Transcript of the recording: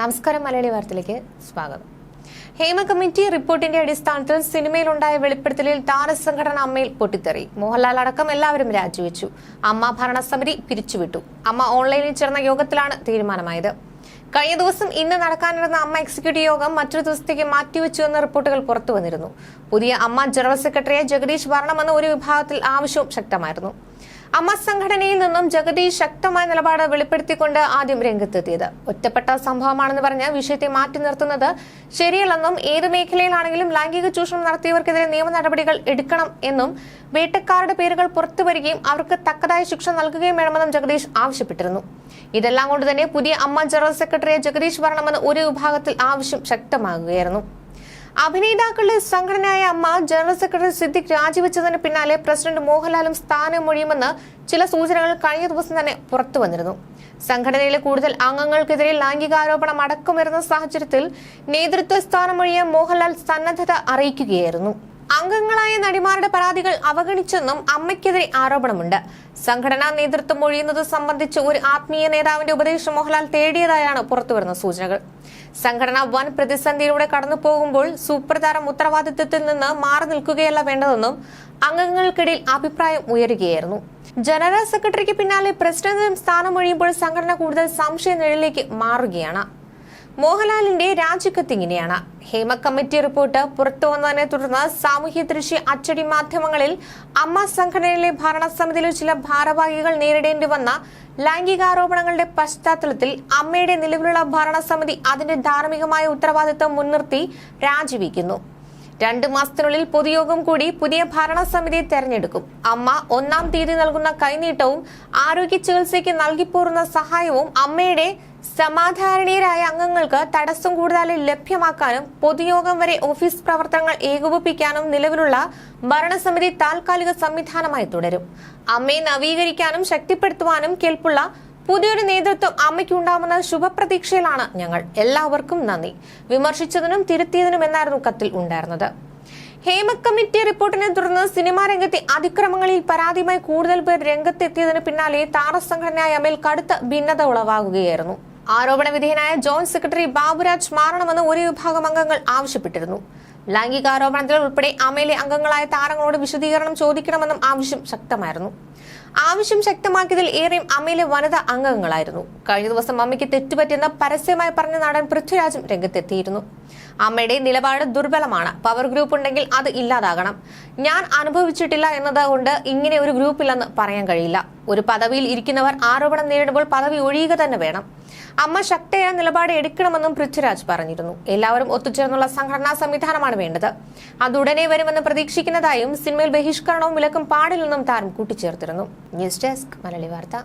നമസ്കാരം മലയാളി വാർത്തയിലേക്ക് സ്വാഗതം. ഹേമ കമ്മിറ്റി റിപ്പോർട്ടിന്റെ അടിസ്ഥാനത്തിൽ സിനിമയിലുണ്ടായ വെളിപ്പെടുത്തലിൽ താരസംഘടന അമ്മയിൽ പൊട്ടിത്തെറി. മോഹൻലാൽ അടക്കം എല്ലാവരും രാജിവെച്ചു. അമ്മ ഭരണസമിതി പിരിച്ചുവിട്ടു. അമ്മ ഓൺലൈനിൽ ചേർന്ന യോഗത്തിലാണ് തീരുമാനമായത്. കഴിഞ്ഞ ദിവസം ഇന്ന് നടക്കാനിരുന്ന അമ്മ എക്സിക്യൂട്ടീവ് യോഗം മറ്റൊരു ദിവസത്തേക്ക് മാറ്റിവെച്ചു എന്ന റിപ്പോർട്ടുകൾ പുറത്തു വന്നിരുന്നു പുതിയ അമ്മ ജനറൽ സെക്രട്ടറിയെ ജഗദീഷ് വരണമെന്ന ഒരു വിഭാഗത്തിൽ ആവശ്യവും ശക്തമായിരുന്നു. അമ്മ സംഘടനയിൽ നിന്നും ജഗതി ശക്തമായ നിലപാട് വെളിപ്പെടുത്തിക്കൊണ്ട് ആദ്യം രംഗത്തെത്തിയത്. ഒറ്റപ്പെട്ട സംഭവമാണെന്ന് പറഞ്ഞ് വിഷയത്തെ മാറ്റി നിർത്തുന്നത് ശരിയല്ലെന്നും ഏത് മേഖലയിലാണെങ്കിലും ലൈംഗിക ചൂഷണം നടത്തിയവർക്കെതിരെ നിയമ നടപടികൾ എടുക്കണം എന്നും വേട്ടക്കാരുടെ പേരുകൾ പുറത്തു വരികയും അവർക്ക് തക്കതായ ശിക്ഷ നൽകുകയും വേണമെന്നും ജഗദീഷ് ആവശ്യപ്പെട്ടിരുന്നു. ഇതെല്ലാം കൊണ്ട് തന്നെ പുതിയ അമ്മ ജനറൽ സെക്രട്ടറിയെ ജഗദീഷ് വരണമെന്ന് ഒരു വിഭാഗത്തിൽ ആവശ്യം ശക്തമാകുകയായിരുന്നു. അഭിനേതാക്കളുടെ സംഘടനയായ അമ്മ ജനറൽ സെക്രട്ടറി സിദ്ദിഖ് രാജിവെച്ചതിന് പിന്നാലെ പ്രസിഡന്റ് മോഹൻലാലും സ്ഥാനമൊഴിയുമെന്ന് ചില സൂചനകൾ കഴിഞ്ഞ ദിവസം തന്നെ പുറത്തു വന്നിരുന്നു. സംഘടനയിലെ കൂടുതൽ അംഗങ്ങൾക്കെതിരെ ലൈംഗികാരോപണം അടക്കം വരുന്ന സാഹചര്യത്തിൽ നേതൃത്വ സ്ഥാനമൊഴിയ മോഹൻലാൽ സന്നദ്ധത അറിയിക്കുകയായിരുന്നു. അംഗങ്ങളായ നടിമാരുടെ പരാതികൾ അവഗണിച്ചെന്നും അമ്മയ്ക്കെതിരെ ആരോപണമുണ്ട്. സംഘടനാ നേതൃത്വം ഒഴിയുന്നത് സംബന്ധിച്ച് ഒരു ആത്മീയ നേതാവിന്റെ ഉപദേശം മോഹൻലാൽ തേടിയതായാണ് പുറത്തുവരുന്ന സൂചനകൾ. സംഘടന വൻ പ്രതിസന്ധിയിലൂടെ കടന്നു പോകുമ്പോൾ സൂപ്രധാരം ഉത്തരവാദിത്വത്തിൽ നിന്ന് മാറി നിൽക്കുകയല്ല വേണ്ടതെന്നും അംഗങ്ങൾക്കിടയിൽ അഭിപ്രായം ഉയരുകയായിരുന്നു. ജനറൽ സെക്രട്ടറിക്ക് പിന്നാലെ പ്രസിഡന്റും സ്ഥാനമൊഴിയുമ്പോൾ സംഘടന കൂടുതൽ സംശയ നിഴലിലേക്ക് മാറുകയാണ്. മോഹൻലാലിന്റെ രാജിക്കത്ത് ഇങ്ങനെയാണ്. ഹേമ കമ്മിറ്റി റിപ്പോർട്ട് പുറത്തു വന്നതിനെ തുടർന്ന് സാമൂഹ്യ ദൃശ്യ അച്ചടി മാധ്യമങ്ങളിൽ അമ്മ സംഘടനയിലെ ഭരണസമിതിയിലെ ചില ഭാരവാഹികൾ നേരിടേണ്ടി വന്ന ലൈംഗികാരോപണങ്ങളുടെ പശ്ചാത്തലത്തിൽ അമ്മയുടെ നിലവിലുള്ള ഭരണസമിതി അതിന്റെ ധാർമ്മികമായ ഉത്തരവാദിത്തം മുൻനിർത്തി രാജിവെക്കുന്നു. രണ്ട് മാസത്തിനുള്ളിൽ പൊതുയോഗം കൂടി പുതിയ ഭരണസമിതിയെ തെരഞ്ഞെടുക്കും. അമ്മ ഒന്നാം തീയതി നൽകുന്ന കൈനീട്ടവും ആരോഗ്യ ചികിത്സയ്ക്ക് നൽകിപ്പോറുന്ന സഹായവും അമ്മയുടെ സമാധാരണീയരായ അംഗങ്ങൾക്ക് തടസ്സം കൂടുതൽ ലഭ്യമാക്കാനും പൊതുയോഗം വരെ ഓഫീസ് പ്രവർത്തനങ്ങൾ ഏകോപിപ്പിക്കാനും നിലവിലുള്ള ഭരണസമിതി താൽക്കാലിക സംവിധാനമായി തുടരും. അമ്മയെ നവീകരിക്കാനും ശക്തിപ്പെടുത്തുവാനും കേൾപ്പുള്ള പുതിയൊരു നേതൃത്വം അമ്മയ്ക്കുണ്ടാവുന്ന ശുഭപ്രതീക്ഷയിലാണ്. ഞങ്ങൾ എല്ലാവർക്കും നന്ദി. വിമർശിച്ചതിനും തിരുത്തിയതിനും എന്നായിരുന്നു കത്തിൽ ഉണ്ടായിരുന്നത്. ഹേമ കമ്മിറ്റി റിപ്പോർട്ടിനെ തുടർന്ന് സിനിമാ രംഗത്തെ അതിക്രമങ്ങളിൽ പരാതിയുമായി കൂടുതൽ പേർ രംഗത്തെത്തിയതിന് പിന്നാലെ താരസംഘടനയായ അമേൽ കടുത്ത ഭിന്നത ഉളവാകുകയായിരുന്നു. ആരോപണ വിധേയനായ ജോയിന്റ് സെക്രട്ടറി ബാബുരാജ് മാറണമെന്ന് ഒരു വിഭാഗം അംഗങ്ങൾ ആവശ്യപ്പെട്ടിരുന്നു. ലൈംഗികാരോപണത്തിൽ ഉൾപ്പെടെ അമയിലെ അംഗങ്ങളായ താരങ്ങളോട് വിശദീകരണം ചോദിക്കണമെന്നും ആവശ്യം ശക്തമായിരുന്നു. ആവശ്യം ശക്തമാക്കിയതിൽ ഏറെയും അമ്മയിലെ വനിതാ അംഗങ്ങളായിരുന്നു. കഴിഞ്ഞ ദിവസം അമ്മയ്ക്ക് തെറ്റുപറ്റിയെന്ന് പരസ്യമായി പറഞ്ഞ നടൻ പൃഥ്വിരാജും രംഗത്തെത്തിയിരുന്നു. അമ്മയുടെ നിലപാട് ദുർബലമാണ്. പവർ ഗ്രൂപ്പ് ഉണ്ടെങ്കിൽ അത് ഇല്ലാതാകണം. ഞാൻ അനുഭവിച്ചിട്ടില്ല എന്നതുകൊണ്ട് ഇങ്ങനെ ഒരു ഗ്രൂപ്പില്ലെന്ന് പറയാൻ കഴിയില്ല. ഒരു പദവിയിൽ ഇരിക്കുന്നവർ ആരോപണം നേരിടുമ്പോൾ പദവി ഒഴിയുക തന്നെ വേണം. അമ്മ ശക്തയായ നിലപാട് എടുക്കണമെന്നും പൃഥ്വിരാജ് പറഞ്ഞിരുന്നു. എല്ലാവരും ഒത്തുചേർന്നുള്ള സംഘടനാ സംവിധാനമാണ് വേണ്ടത്. അത് ഉടനെ വരുമെന്ന് പ്രതീക്ഷിക്കുന്നതായും സിനിമയിൽ ബഹിഷ്കരണവും വിലക്കും പാടില്ലെന്നും താരം കൂട്ടിച്ചേർത്തിരുന്നു. ന്യൂസ് ഡെസ്ക് മലയാളി വാർത്ത.